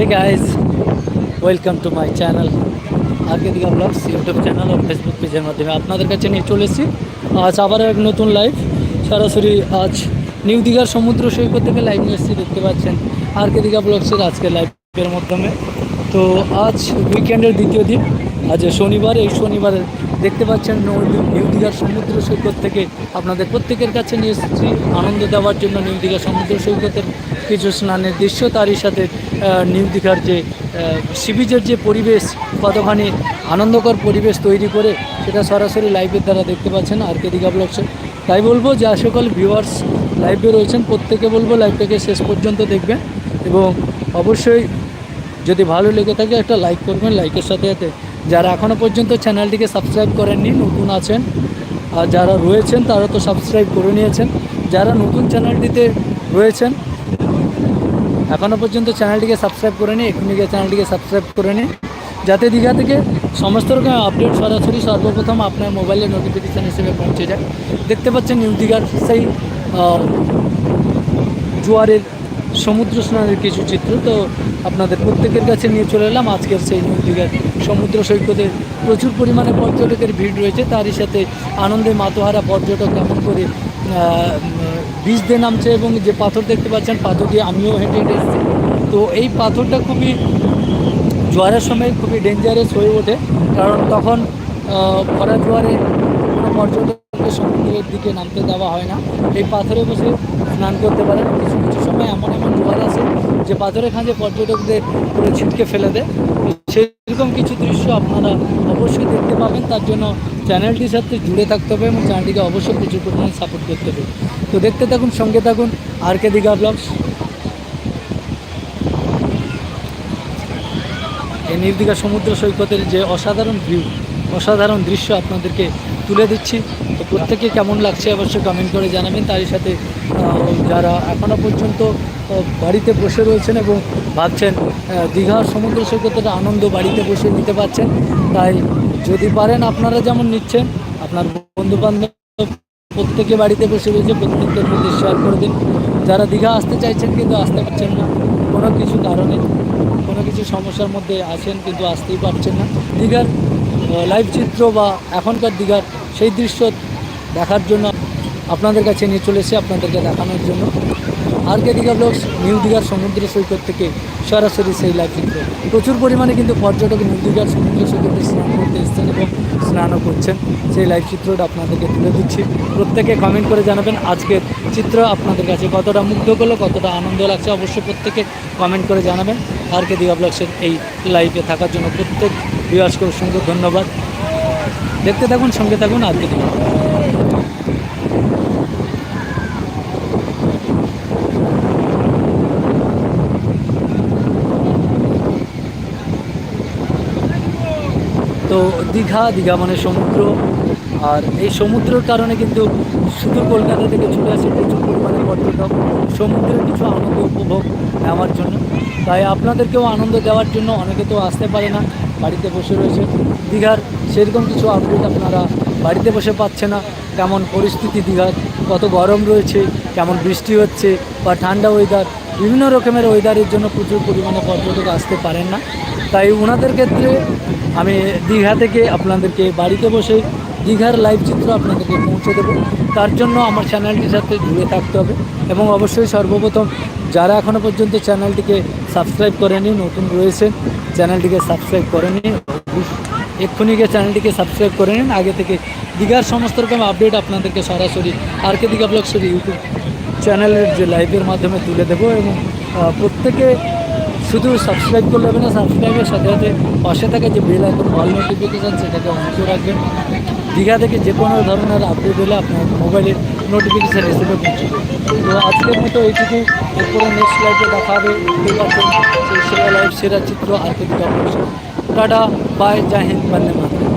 Hey guys, welcome to my channel আগে দিকে blogs YouTube channel ও ফেসবুক পেজের মাধ্যমে আপনাদের কাছে নিয়ে চলে এসেছি। আজ আবার এক নতুন লাইভ সরাসরি আজ নিউ দীঘার সমুদ্র সৈকত থেকে লাইভ নিয়ে এসেছি দেখতে পাচ্ছেন আর কে দীঘা ব্লগসের আজকের লাইভের মাধ্যমে। তো আজ উইকেন্ডের দ্বিতীয় দিন আজ শনিবার এই শনিবার দেখতে পাচ্ছেন নিউ দীঘার সমুদ্র সৈকত থেকে আপনাদের প্রত্যেকের কাছে নিয়ে এসেছি। আনন্দ দেওয়ার জন্য নিউ দীঘা সমুদ্র সৈকতের কিছু স্নানের দৃশ্য, তারই সাথে নিউ দীঘার যে সিবিজের যে পরিবেশ, কতখানি আনন্দকর পরিবেশ তৈরি করে, সেটা সরাসরি লাইভের দ্বারা দেখতে পাচ্ছেন আর কে দীঘা ব্লগসে তাই বলব যে সকল ভিউয়ার্স লাইভে রয়েছেন প্রত্যেকে বলব লাইভটাকে শেষ পর্যন্ত দেখবেন এবং অবশ্যই যদি ভালো লেগে থাকে, একটা লাইক করবেন। লাইকের সাথে সাথে যারা এখনও পর্যন্ত চ্যানেলটিকে সাবস্ক্রাইব করেননি, নতুন আছেন, আর যারা রয়েছেন, তারা তো সাবস্ক্রাইব করে নিয়েছেন। যারা নতুন চ্যানেলটিতে রয়েছেন এখনও পর্যন্ত চ্যানেলটিকে সাবস্ক্রাইব করে নিই এক্ষুনি চ্যানেলটিকে সাবস্ক্রাইব করে নিই যাতে দীঘা থেকে সমস্ত রকম আপডেট সরাসরি, সর্বপ্রথম আপনার মোবাইলে নোটিফিকেশান হিসেবে পৌঁছে যায়। দেখতে পাচ্ছেন নিউ দীঘার সেই জোয়ারের সমুদ্র স্নানের কিছু চিত্র তো আপনাদের প্রত্যেকের কাছে নিয়ে চলে এলাম। আজকের সেই নিউ দীঘার সমুদ্র সৈকতে প্রচুর পরিমাণে পর্যটকের ভিড় রয়েছে। তারই সাথে আনন্দে মাতোহারা পর্যটক কেমন করে বীজ দিয়ে নামছে এবং যে পাথর দেখতে পাচ্ছেন, পাথর দিয়ে আমিও হেঁটে হেঁটে এসেছি। তো এই পাথরটা খুবই জোয়ারের সময় খুবই ডেঞ্জারাস হয়ে ওঠে। কারণ তখন ভরা জোয়ারে কোনো পর্যটককে সমুদ্রের দিকে নামতে দেওয়া হয় না। এই পাথরে বসে স্নান করতে পারেন। কিছু কিছু সময় এমন এমন জোয়ার আছে যে পাথরের খাঁজে পর্যটকদের পুরো ছিটকে ফেলে দেয়। সেরকম কিছু দৃশ্য আপনারা অবশ্যই দেখতে পাবেন। তার জন্য চ্যানেলটির সাথে জুড়ে থাকতে হবে এবং চ্যানেলটিকে অবশ্যই প্রচুর পরিমাণে সাপোর্ট করতে হবে। তো দেখতে থাকুন, সঙ্গে থাকুন আর কে দীঘা ব্লগস এই নির্দিঘা সমুদ্র সৈকতের যে অসাধারণ ভিউ অসাধারণ দৃশ্য আপনাদেরকে তুলে দিচ্ছি। তো প্রত্যেকে কেমন লাগছে অবশ্যই কমেন্ট করে জানাবেন। তারই সাথে যারা এখনও পর্যন্ত বাড়িতে বসে রয়েছেন এবং ভাবছেন দীঘার সমুদ্র সৈকতের আনন্দ বাড়িতে বসে নিতে পারছেন, তাই যদি পারেন আপনারা যেমন নিচ্ছেন, আপনার বন্ধুবান্ধব প্রত্যেকে বাড়িতে বসে রয়েছে প্রত্যেকের মধ্যে শেয়ার করে দিন। যারা দীঘা আসতে চাইছেন কিন্তু আসতে পারছেন না, কোনো কিছু কারণে, কোনো কিছু সমস্যার মধ্যে আছেন কিন্তু আসতেই পারছেন না। দীঘার লাইভ চিত্র বা এখনকার দীঘার সেই দৃশ্য দেখার জন্য আপনাদের কাছে নিয়ে চলে এসে আপনাদেরকে দেখানোর জন্য। আর কে দীঘা ব্লগস নিউ দীঘার সমুদ্র সৈকত থেকে সরাসরি সেই লাইভ চিত্র। প্রচুর পরিমাণে কিন্তু পর্যটক নিউ দীঘার সমুদ্র সৈকতে স্নান করতে এসছেন এবং স্নানও করছেন। সেই লাইভ চিত্রটা আপনাদেরকে তুলে দিচ্ছি। প্রত্যেকে কমেন্ট করে জানাবেন আজকের চিত্র আপনাদের কাছে কতটা মুগ্ধ করল, কতটা আনন্দ লাগছে। অবশ্যই প্রত্যেকে কমেন্ট করে জানাবেন। আর কে দীঘা ব্লগসের এই লাইভে থাকার জন্য প্রত্যেক ভিউয়ার্সকে অসংখ্য ধন্যবাদ। দেখতে থাকুন, সঙ্গে থাকুন আর কে দীঘা তো দীঘা দীঘা মানে সমুদ্র। আর এই সমুদ্রের কারণে কিন্তু শুধু কলকাতা থেকে চলে আসে প্রচুর পরিমাণে পর্যটক। সমুদ্রের কিছু আনন্দ উপভোগ নেওয়ার জন্য। তাই আপনাদেরকেও আনন্দ দেওয়ার জন্য অনেকে তো আসতে পারে না। বাড়িতে বসে রয়েছে দীঘার সেরকম কিছু আপডেট আপনারা বাড়িতে বসে পাচ্ছে না। কেমন পরিস্থিতি দীঘার? কত গরম রয়েছে? কেমন বৃষ্টি হচ্ছে? বা ঠান্ডা ওয়েদার বিভিন্ন রকমের ওয়েদারের জন্য প্রচুর পরিমাণে পর্যটক আসতে পারেন না। তাই ওনাদের ক্ষেত্রে আমি দীঘা থেকে আপনাদেরকে বাড়িতে বসে দীঘার লাইভ চিত্র আপনাদেরকে পৌঁছে দেবো। তার জন্য আমার চ্যানেলটির সাথে জুড়ে থাকতে হবে। এবং অবশ্যই সর্বপ্রথম যারা এখনও পর্যন্ত চ্যানেলটিকে সাবস্ক্রাইব করেনি নতুন রয়েছে, চ্যানেলটিকে সাবস্ক্রাইব করেনি এক্ষুনি গিয়ে চ্যানেলটিকে সাবস্ক্রাইব করে নিন। আগে থেকে দীঘার সমস্ত রকম আপডেট আপনাদেরকে সরাসরি আর কে দীঘা ব্লগসের ইউটিউব চ্যানেলের যে লাইভের মাধ্যমে তুলে দেবো এবং প্রত্যেকে শুধু সাবস্ক্রাইব করলে হবে না সাবস্ক্রাইবের সাথে সাথে পাশে থাকা যে বেল আইকন অল নোটিফিকেশান সেটাকে অন করে রাখবেন। দীঘা থেকে যে কোনো ধরনের আপডেট হলে আপনার মোবাইলে নোটিফিকেশান হিসেবে পৌঁছবে তো আজকের মতো এইটুকু। এরপরে নেক্সট লাইভে দেখা হবে। সেই সেরা লাইভ সেরা চিত্র আর কিছু টাটা বাই জাহিন বন্দে মাতরম।